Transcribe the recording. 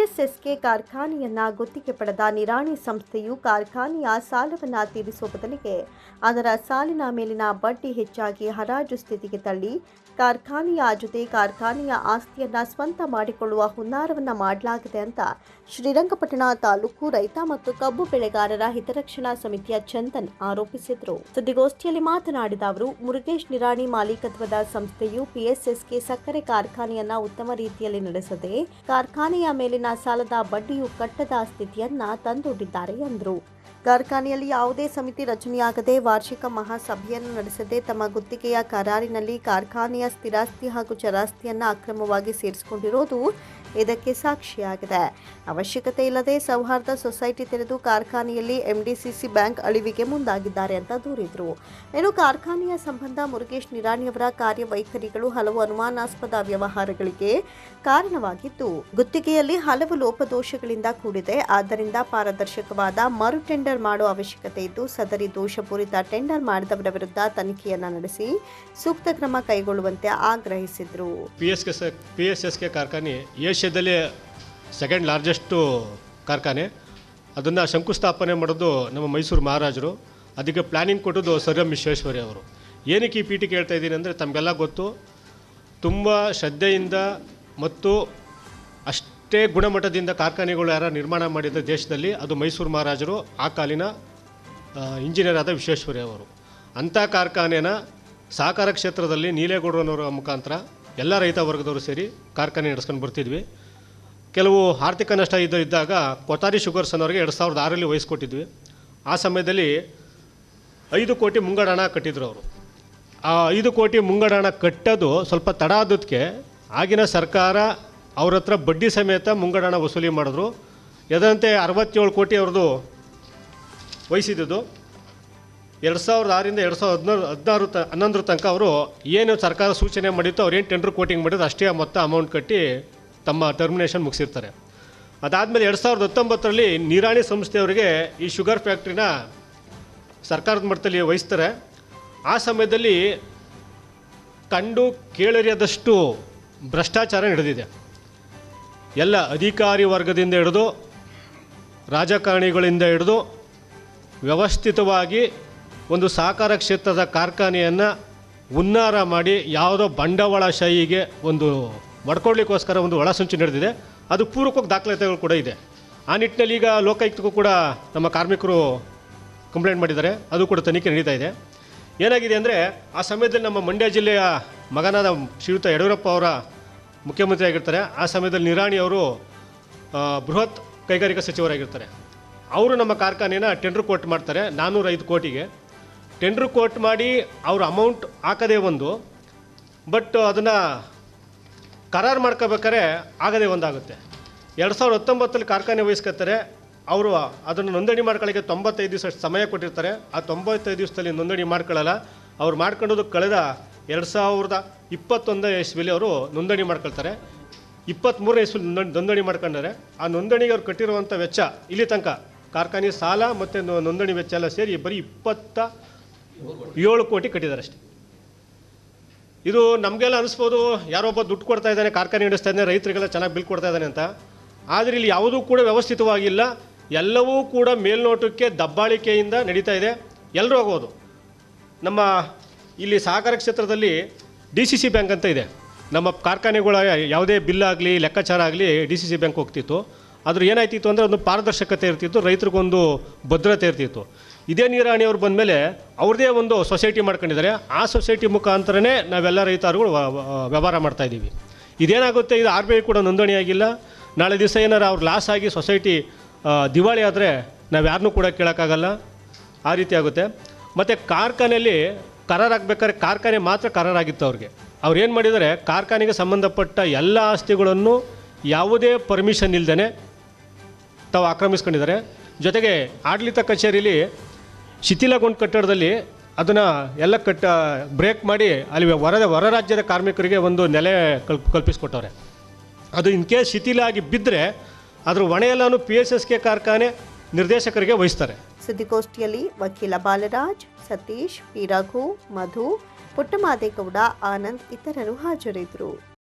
PSSK ಕಾರ್ಖಾನೆಯನ್ನ ಗುತ್ತಿಗೆ ಪಡೆದ ನಿರಾಣಿ ಸಂಸ್ಥೆಯು ಕಾರ್ಖಾನೆಯ ಸಾಲವನ್ನ ತೀರಿಸುವ ಬದಲಿಗೆ ಅದರ ಸಾಲಿನ ಮೇಲಿನ ಬಡ್ಡಿ ಹೆಚ್ಚಾಗಿ ಹರಾಜು ಸ್ಥಿತಿಗೆ ತಳ್ಳಿ ಕಾರ್ಖಾನೆಯ ಜೊತೆ ಕಾರ್ಖಾನೆಯ ಆಸ್ತಿಯನ್ನ ಸ್ವಂತ ಮಾಡಿಕೊಳ್ಳುವ ಹುನ್ನಾರವನ್ನ ಮಾಡಲಾಗಿದೆ ಅಂತ ಶ್ರೀರಂಗಪಟ್ಟಣ ತಾಲೂಕು ರೈತ ಮತ್ತು ಕಬ್ಬು ಬೆಳೆಗಾರರ ಹಿತರಕ್ಷಣಾ ಸಮಿತಿಯ ಚಂದನ್ ಆರೋಪಿಸಿದರು. ಸುದ್ದಿಗೋಷ್ಠಿಯಲ್ಲಿ ಮಾತನಾಡಿದ ಅವರು, ಮುರುಗೇಶ್ ನಿರಾಣಿ ಮಾಲೀಕತ್ವದ ಸಂಸ್ಥೆಯು ಪಿಎಸ್ಎಸ್ಕೆ ಸಕ್ಕರೆ ಕಾರ್ಖಾನೆಯನ್ನ ಉತ್ತಮ ರೀತಿಯಲ್ಲಿ ನಡೆಸದೆ ಕಾರ್ಖಾನೆಯ ಮೇಲಿನ ಸಾಲದ ಬಡ್ಡಿಯು ಕಟ್ಟದ ಸ್ಥಿತಿಯನ್ನ ತಂದೊಡ್ಡಿದ್ದಾರೆ ಎಂದರು ಕಾರ್ಖಾನೆಯಲ್ಲಿ ಯಾವುದೇ ಸಮಿತಿ ರಚನೆಯಾಗದೆ ವಾರ್ಷಿಕ ಮಹಾಸಭೆಯನ್ನು ನಡೆಸದೆ ತಮ್ಮ ಗುತ್ತಿಗೆಯ ಕರಾರಿನಲ್ಲಿ ಕಾರ್ಖಾನೆಯ ಸ್ಥಿರಾಸ್ತಿ ಹಾಗೂ ಚರಾಸ್ತಿಯನ್ನು ಅಕ್ರಮವಾಗಿ ಸೇರಿಸಿಕೊಂಡಿರೋದು ಇದಕ್ಕೆ ಸಾಕ್ಷಿಯಾಗಿದೆ. ಅವಶ್ಯಕತೆ ಇಲ್ಲದೆ ಸೌಹಾರ್ದ ಸೊಸೈಟಿ ತೆರೆದು ಕಾರ್ಖಾನೆಯಲ್ಲಿ ಎಂಡಿಸಿಸಿ ಬ್ಯಾಂಕ್ ಅಳಿವಿಗೆ ಮುಂದಾಗಿದ್ದಾರೆ ಅಂತ ದೂರಿದರು. ಇನ್ನು ಕಾರ್ಖಾನೆಯ ಸಂಬಂಧ ಮುರುಗೇಶ್ ನಿರಾಣಿಯವರ ಕಾರ್ಯವೈಖರಿಗಳು ಹಲವು ಅನುಮಾನಾಸ್ಪದ ವ್ಯವಹಾರಗಳಿಗೆ ಕಾರಣವಾಗಿದ್ದು, ಗುತ್ತಿಗೆಯಲ್ಲಿ ಹಲವು ಲೋಪದೋಷಗಳಿಂದ ಕೂಡಿದೆ. ಆದ್ದರಿಂದ ಪಾರದರ್ಶಕವಾದ ಮರು ಟೆಂಡರ್ ಮಾಡುವ ಅವಶ್ಯಕತೆ ಇದ್ದು, ಸದರಿ ದೋಷಪೂರಿತ ಟೆಂಡರ್ ಮಾಡಿದವರ ವಿರುದ್ಧ ತನಿಖೆಯನ್ನು ನಡೆಸಿ ಸೂಕ್ತ ಕ್ರಮ ಕೈಗೊಳ್ಳುವಂತೆ ಆಗ್ರಹಿಸಿದರು. ಪಿಎಸ್ಎಸ್ಕೆ ಕಾರ್ಖಾನೆ ಏಷ್ಯಾದಲ್ಲೇ ಸೆಕೆಂಡ್ ಲಾರ್ಜೆಸ್ಟು ಕಾರ್ಖಾನೆ. ಅದನ್ನು ಶಂಕುಸ್ಥಾಪನೆ ಮಾಡೋದು ನಮ್ಮ ಮೈಸೂರು ಮಹಾರಾಜರು. ಅದಕ್ಕೆ ಪ್ಲ್ಯಾನಿಂಗ್ ಕೊಟ್ಟದ್ದು ಸರ್ ಎಂ ವಿಶ್ವೇಶ್ವರಿ ಅವರು. ಏನಕ್ಕೆ ಈ ಪೀಠಿಗೆ ಹೇಳ್ತಾ ಇದ್ದೀನಿ ಅಂದರೆ ತಮಗೆಲ್ಲ ಗೊತ್ತು. ತುಂಬ ಶ್ರದ್ಧೆಯಿಂದ ಮತ್ತು ಅಷ್ಟೇ ಗುಣಮಟ್ಟದಿಂದ ಕಾರ್ಖಾನೆಗಳು ಯಾರು ನಿರ್ಮಾಣ ಮಾಡಿದ ದೇಶದಲ್ಲಿ ಅದು ಮೈಸೂರು ಮಹಾರಾಜರು, ಆ ಕಾಲಿನ ಇಂಜಿನಿಯರ್ ಆದ ವಿಶ್ವೇಶ್ವರಿ ಅವರು. ಅಂಥ ಕಾರ್ಖಾನೆನ ಸಹಕಾರ ಕ್ಷೇತ್ರದಲ್ಲಿ ನೀಲೇಗೌಡರವರ ಮುಖಾಂತರ ಎಲ್ಲ ರೈತ ವರ್ಗದವರು ಸೇರಿ ಕಾರ್ಖಾನೆ ನಡೆಸ್ಕೊಂಡು ಬರ್ತಿದ್ವಿ. ಕೆಲವು ಆರ್ಥಿಕ ನಷ್ಟ ಇದ್ದ ಇದ್ದಾಗ ಕೊತಾರಿ ಶುಗರ್ಸ್ ಅನ್ನೋರಿಗೆ ಎರಡು ಸಾವಿರದ ಆರಲ್ಲಿ ವಹಿಸ್ಕೊಟ್ಟಿದ್ವಿ ಆ ಸಮಯದಲ್ಲಿ ಐದು ಕೋಟಿ ಮುಂಗಡ ಹಣ ಕಟ್ಟಿದ್ರು ಅವರು. ಆ ಐದು ಕೋಟಿ ಮುಂಗಡ ಹಣ ಕಟ್ಟೋದು ಸ್ವಲ್ಪ ತಡ ಆದದಕ್ಕೆ ಆಗಿನ ಸರ್ಕಾರ ಅವ್ರ ಹತ್ರ ಬಡ್ಡಿ ಸಮೇತ ಮುಂಗಡ ಹಣ ವಸೂಲಿ ಮಾಡಿದ್ರು. ಎದಂತೆ ಅರವತ್ತೇಳು ಕೋಟಿ ಅವ್ರದ್ದು ವಹಿಸಿದ್ದು ಎರಡು ಸಾವಿರದ ಆರಿಂದ ಎರಡು ಸಾವಿರದ ಹದಿನಾರು ಹದಿನಾರು ತ ಹನ್ನೊಂದರ ತನಕ ಅವರು ಏನು ಸರ್ಕಾರ ಸೂಚನೆ ಮಾಡಿತ್ತು ಅವ್ರು ಏನು ಟೆಂಡರ್ ಕೋಟಿಂಗ್ ಮಾಡಿದ್ರು ಅಷ್ಟೇ ಮೊತ್ತ ಅಮೌಂಟ್ ಕಟ್ಟಿ ತಮ್ಮ ಟರ್ಮಿನೇಷನ್ ಮುಗಿಸಿರ್ತಾರೆ. ಅದಾದಮೇಲೆ ಎರಡು ಸಾವಿರದ ಹತ್ತೊಂಬತ್ತರಲ್ಲಿ ನಿರಾಣಿ ಸಂಸ್ಥೆಯವರಿಗೆ ಈ ಶುಗರ್ ಫ್ಯಾಕ್ಟ್ರಿನ ಸರ್ಕಾರದ ಮಟ್ಟದಲ್ಲಿ ವಹಿಸ್ತಾರೆ. ಆ ಸಮಯದಲ್ಲಿ ಕಂಡು ಕೇಳರಿಯದಷ್ಟು ಭ್ರಷ್ಟಾಚಾರ ನಡೆದಿದೆ. ಎಲ್ಲ ಅಧಿಕಾರಿ ವರ್ಗದಿಂದ ಹಿಡಿದು ರಾಜಕಾರಣಿಗಳಿಂದ ಹಿಡಿದು ವ್ಯವಸ್ಥಿತವಾಗಿ ಒಂದು ಸಹಕಾರ ಕ್ಷೇತ್ರದ ಕಾರ್ಖಾನೆಯನ್ನು ಉನ್ನಾರ ಮಾಡಿ ಯಾವುದೋ ಬಂಡವಾಳಶಾಹಿಗೆ ಒಂದು ಮಡ್ಕೊಡ್ಲಿಕ್ಕೋಸ್ಕರ ಒಂದು ಒಳಸಂಚು ನಡೆದಿದೆ. ಅದು ಪೂರ್ವಕವಾಗಿ ದಾಖಲಾತಿಗಳು ಕೂಡ ಇದೆ. ಆ ನಿಟ್ಟಿನಲ್ಲಿ ಈಗ ಲೋಕಾಯುಕ್ತಕ್ಕೂ ಕೂಡ ನಮ್ಮ ಕಾರ್ಮಿಕರು ಕಂಪ್ಲೇಂಟ್ ಮಾಡಿದ್ದಾರೆ. ಅದು ಕೂಡ ತನಿಖೆ ನಡೀತಾ ಇದೆ. ಏನಾಗಿದೆ ಅಂದರೆ ಆ ಸಮಯದಲ್ಲಿ ನಮ್ಮ ಮಂಡ್ಯ ಜಿಲ್ಲೆಯ ಮಗನಾದ ಶ್ರೀಯುತ ಯಡಿಯೂರಪ್ಪ ಅವರ ಮುಖ್ಯಮಂತ್ರಿ ಆಗಿರ್ತಾರೆ. ಆ ಸಮಯದಲ್ಲಿ ನಿರಾಣಿ ಅವರು ಬೃಹತ್ ಕೈಗಾರಿಕಾ ಸಚಿವರಾಗಿರ್ತಾರೆ. ಅವರು ನಮ್ಮ ಕಾರ್ಖಾನೆಯನ್ನು ಟೆಂಡ್ರ್ ಕೋಟ್ ಮಾಡ್ತಾರೆ. ನಾನ್ನೂರ ಐದು ಕೋಟಿಗೆ. ಟೆಂಡ್ರ್ ಕೋಟ್ ಮಾಡಿ ಅವ್ರ ಅಮೌಂಟ್ ಹಾಕದೇ ಒಂದು, ಬಟ್ ಅದನ್ನು ಕರಾರು ಮಾಡ್ಕೋಬೇಕಾದ್ರೆ ಆಗದೇ ಒಂದಾಗುತ್ತೆ. ಎರಡು ಸಾವಿರದ ಹತ್ತೊಂಬತ್ತಲ್ಲಿ ಕಾರ್ಖಾನೆ ವಹಿಸ್ಕೊತಾರೆ ಅವರು ಅದನ್ನು ನೋಂದಣಿ ಮಾಡ್ಕೊಳ್ಳೋಕ್ಕೆ ತೊಂಬತ್ತೈದು ದಿವಸ ಸಮಯ ಕೊಟ್ಟಿರ್ತಾರೆ. ಆ ತೊಂಬತ್ತೈದು ದಿವಸದಲ್ಲಿ ನೋಂದಣಿ ಮಾಡ್ಕೊಳ್ಳಲ್ಲ, ಅವ್ರು ಮಾಡ್ಕೊಂಡೋದು ಕಳೆದ ಎರಡು ಸಾವಿರದ ಇಪ್ಪತ್ತೊಂದನೇ ಇಸ್ವಿಲಿ ಅವರು ನೋಂದಣಿ ಮಾಡ್ಕೊಳ್ತಾರೆ. ಇಪ್ಪತ್ತ್ಮೂರನೇ ಇಸ್ವಿಲಿ ನೋಂದಣಿ ನೋಂದಣಿ ಮಾಡ್ಕೊಂಡಾರೆ. ಆ ನೋಂದಣಿಗೆ ಅವ್ರು ಕಟ್ಟಿರುವಂಥ ವೆಚ್ಚ ಇಲ್ಲಿ ತನಕ, ಕಾರ್ಖಾನೆ ಸಾಲ ಮತ್ತು ನೋಂದಣಿ ವೆಚ್ಚ ಎಲ್ಲ ಸೇರಿ ಬರೀ ಇಪ್ಪತ್ತ ಏಳು ಕೋಟಿ ಕಟ್ಟಿದ್ದಾರೆ ಅಷ್ಟೇ ಇದು ನಮಗೆಲ್ಲ ಅನಿಸ್ಬೋದು ಯಾರೊಬ್ಬ ದುಡ್ಡು ಕೊಡ್ತಾ ಇದ್ದಾನೆ, ಕಾರ್ಖಾನೆ ನಡೆಸ್ತಾ ಇದ್ದಾನೆ ರೈತರಿಗೆಲ್ಲ ಚೆನ್ನಾಗಿ ಬಿಲ್ ಕೊಡ್ತಾ ಇದ್ದಾನೆ ಅಂತ. ಆದರೆ ಇಲ್ಲಿ ಯಾವುದೂ ಕೂಡ ವ್ಯವಸ್ಥಿತವಾಗಿಲ್ಲ. ಎಲ್ಲವೂ ಕೂಡ ಮೇಲ್ನೋಟಕ್ಕೆ ದಬ್ಬಾಳಿಕೆಯಿಂದ ನಡೀತಾ ಇದೆ. ಎಲ್ಲರೂ ಹೋಗೋದು ನಮ್ಮ ಇಲ್ಲಿ ಸಹಕಾರ ಕ್ಷೇತ್ರದಲ್ಲಿ ಡಿ ಸಿ ಸಿ ಬ್ಯಾಂಕ್ ಅಂತ ಇದೆ. ನಮ್ಮ ಕಾರ್ಖಾನೆಗಳ ಯಾವುದೇ ಬಿಲ್ ಆಗಲಿ, ಲೆಕ್ಕಾಚಾರ ಆಗಲಿ ಡಿ ಸಿ ಸಿ ಬ್ಯಾಂಕ್ ಹೋಗ್ತಿತ್ತು. ಆದರೆ ಏನಾಯ್ತಿತ್ತು ಅಂದರೆ ಒಂದು ಪಾರದರ್ಶಕತೆ ಇರ್ತಿತ್ತು, ರೈತರಿಗೊಂದು ಭದ್ರತೆ ಇರ್ತಿತ್ತು. ಇದೇ ನೀರಾಣಿಯವ್ರು ಬಂದಮೇಲೆ ಅವ್ರದ್ದೇ ಒಂದು ಸೊಸೈಟಿ ಮಾಡ್ಕೊಂಡಿದ್ದಾರೆ. ಆ ಸೊಸೈಟಿ ಮುಖಾಂತರನೇ ನಾವೆಲ್ಲ ರೈತರುಗಳು ವ್ಯವಹಾರ ಮಾಡ್ತಾ ಇದ್ದೀವಿ. ಇದೇನಾಗುತ್ತೆ? ಇದು ಆರ್ ಬಿ ಐ ಕೂಡ ನೋಂದಣಿ ಆಗಿಲ್ಲ. ನಾಳೆ ದಿವಸ ಏನಾರು ಅವ್ರು ಲಾಸ್ ಆಗಿ ಸೊಸೈಟಿ ದಿವಾಳಿ ಆದರೆ ನಾವು ಯಾರನ್ನೂ ಕೂಡ ಕೇಳೋಕ್ಕಾಗಲ್ಲ. ಆ ರೀತಿ ಆಗುತ್ತೆ. ಮತ್ತು ಕಾರ್ಖಾನೆಯಲ್ಲಿ ಕರಾರಾಗಬೇಕಾದ್ರೆ ಕಾರ್ಖಾನೆ ಮಾತ್ರ ಕರಾರಾಗಿತ್ತು ಅವ್ರಿಗೆ. ಅವ್ರು ಏನು ಮಾಡಿದರೆ ಕಾರ್ಖಾನೆಗೆ ಸಂಬಂಧಪಟ್ಟ ಎಲ್ಲ ಆಸ್ತಿಗಳನ್ನು ಯಾವುದೇ ಪರ್ಮಿಷನ್ ಇಲ್ಲದೇ ತಾವು ಆಕ್ರಮಿಸ್ಕೊಂಡಿದ್ದಾರೆ. ಜೊತೆಗೆ ಆಡಳಿತ ಕಚೇರಿಲಿ ಶಿಥಿಲಗೊಂಡ ಕಟ್ಟಡದಲ್ಲಿ ಅದನ್ನು ಎಲ್ಲ ಕಟ್ಟ ಬ್ರೇಕ್ ಮಾಡಿ ಅಲ್ಲಿ ಹೊರ ಹೊರ ರಾಜ್ಯದ ಕಾರ್ಮಿಕರಿಗೆ ಒಂದು ನೆಲೆ ಕಲ್ಪ್ ಕಲ್ಪಿಸ್ಕೊಟ್ಟವ್ರೆ. ಅದು ಇನ್ ಕೇಸ್ ಶಿಥಿಲ ಆಗಿ ಬಿದ್ದರೆ ಅದರ ಹೊಣೆಯೆಲ್ಲನೂ ಪಿ ಎಸ್ ಎಸ್ ಕೆ ಕಾರ್ಖಾನೆ ನಿರ್ದೇಶಕರಿಗೆ ವಹಿಸ್ತಾರೆ. ಸುದ್ದಿಗೋಷ್ಠಿಯಲ್ಲಿ ವಕೀಲ ಬಾಲರಾಜ್, ಸತೀಶ್, ಪಿ ರಘು, ಮಧು, ಪುಟ್ಟಮಾದೇಗೌಡ, ಆನಂದ್ ಇತರರು ಹಾಜರಿದ್ದರು.